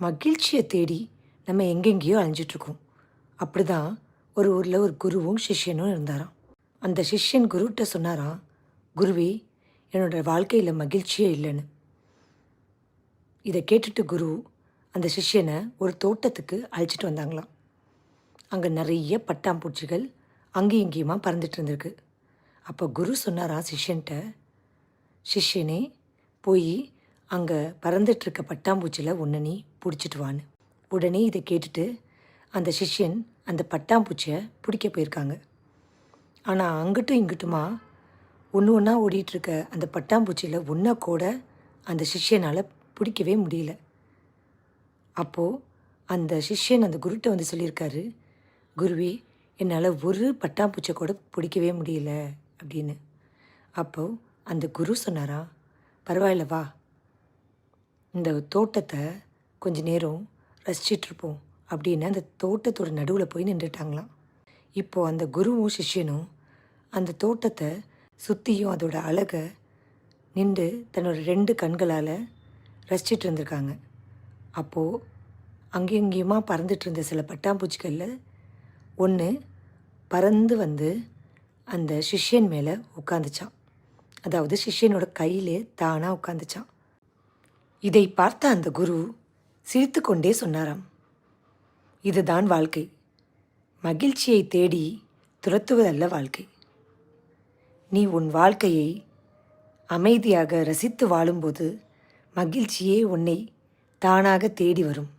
மகிழ்ச்சியை தேடி நம்ம எங்கெங்கேயோ அழிஞ்சிட்ருக்கோம் அப்படி தான் ஒரு ஊரில் ஒரு குருவும் சிஷ்யனும் இருந்தாராம். அந்த சிஷ்யன் குருகிட்ட சொன்னாராம் குருவே என்னோட வாழ்க்கையில் மகிழ்ச்சியே இல்லைன்னு. இதை கேட்டுட்டு குரு அந்த சிஷ்யனை ஒரு தோட்டத்துக்கு அழைச்சிட்டு வந்தாங்களாம். அங்கே நிறைய பட்டாம்பூச்சிகள் அங்கேயும் இங்கேயுமா பறந்துட்டு இருந்திருக்கு. அப்போ குரு சொன்னாராம் சிஷ்யன்கிட்ட சிஷ்யனே போய் அங்கே பறந்துட்டுருக்க பட்டாம்பூச்சியில் ஒன்று நீ பிடிச்சிட்டு வான்னு. உடனே இதை கேட்டுட்டு அந்த சிஷ்யன் அந்த பட்டாம்பூச்சியை பிடிக்க போயிருக்காங்க. ஆனால் அங்கிட்டும் இங்கிட்டுமா ஒன்று ஒன்றா ஓடிட்டுருக்க அந்த பட்டாம்பூச்சியில் ஒன்றை கூட அந்த சிஷ்யனால் பிடிக்கவே முடியல. அப்போது அந்த சிஷ்யன் அந்த குருட்ட வந்து சொல்லியிருக்காரு குருவே என்னால் ஒரு பட்டாம்பூச்சை கூட பிடிக்கவே முடியல அப்படின்னு. அப்போது அந்த குரு சொன்னாரா பரவாயில்ல வா இந்த தோட்டத்தை கொஞ்ச நேரம் ரசிச்சிட்ருப்போம் அப்படின்னு அந்த தோட்டத்தோட நடுவில் போய் நின்றுட்டாங்களாம். இப்போது அந்த குருவும் சிஷ்யனும் அந்த தோட்டத்தை சுற்றியும் அதோட அழகை நின்று தன்னோட ரெண்டு கண்களால் ரசிச்சிட்டு இருந்திருக்காங்க. அப்போது அங்கேயும் இங்கேயுமா பறந்துட்டு இருந்த சில பட்டாம்பூச்சிகளில் ஒன்று பறந்து வந்து அந்த சிஷ்யன் மேலே உட்காந்துச்சான் அதாவது சிஷ்யனோட கையிலே தானாக உட்காந்துச்சான் இதை பார்த்த அந்த குரு சிரித்துக்கொண்டே சொன்னாராம். இதுதான் வாழ்க்கை. மகிழ்ச்சியை தேடி துரத்துவதல்ல வாழ்க்கை. நீ உன் வாழ்க்கையை அமைதியாக ரசித்து வாழும்போது மகிழ்ச்சியே உன்னை தானாக தேடி வரும்.